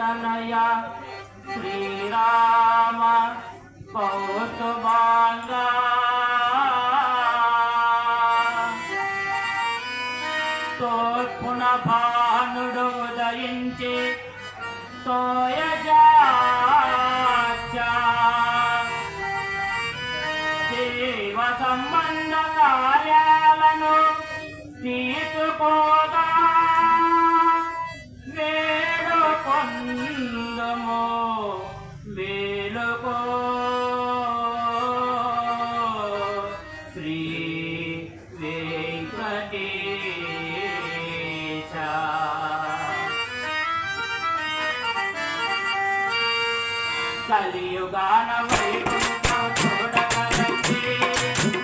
तनया श्रीराम कौस्तुभाङ्गा तोत्पुनभानुडुदयञ्चे तोय కలియుగాన వైకుంఠం చూడగలండి.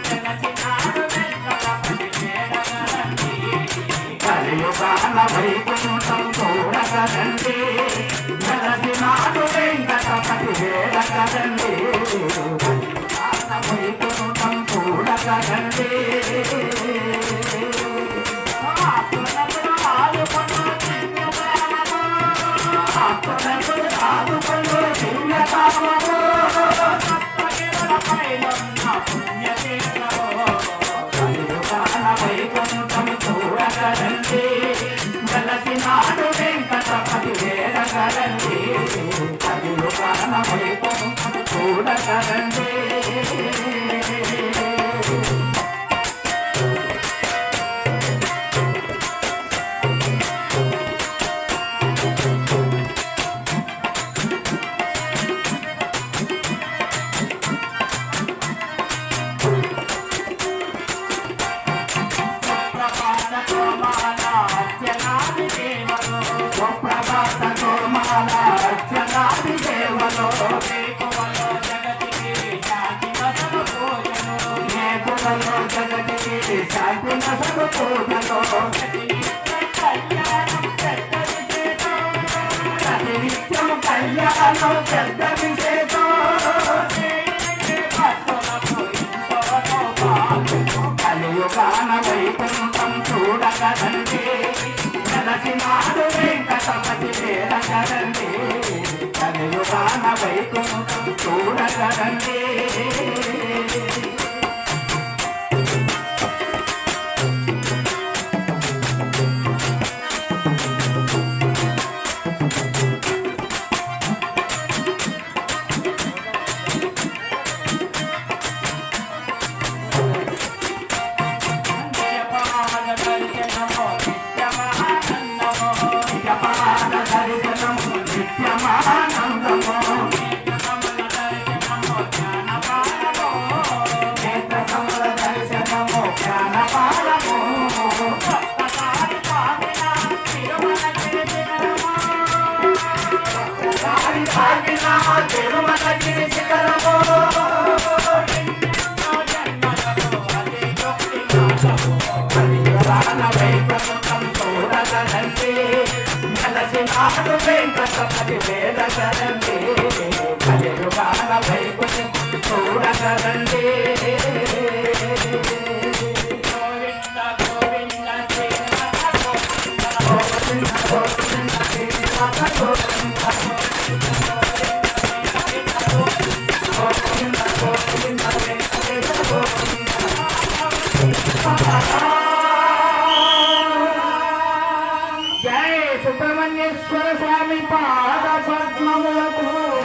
జగసినాడు వెంకటపతి చేరగలండి కలియుగాల వైకుంఠం చూడగలండి. జగతి నాడు వెంకటపతి వేడగలండి. కలియుగాల చూడగలండి. నాడు Venkatapati వేడగలండి కలియుగాల Vaikuntham thank you. శాంతి నసలు పూజలో కళ్యాణం కళ్యాణం పెద్ద విశేషం చూడగలండి చూడగలండి వెలసినాడు వెంకటపతి వేడగలండి కలియుగాన వైకుంఠం చూడగలండి గోవింద గోవింద శ్రీనివాస గోవింద స్వామి పాద పద్మములకు జై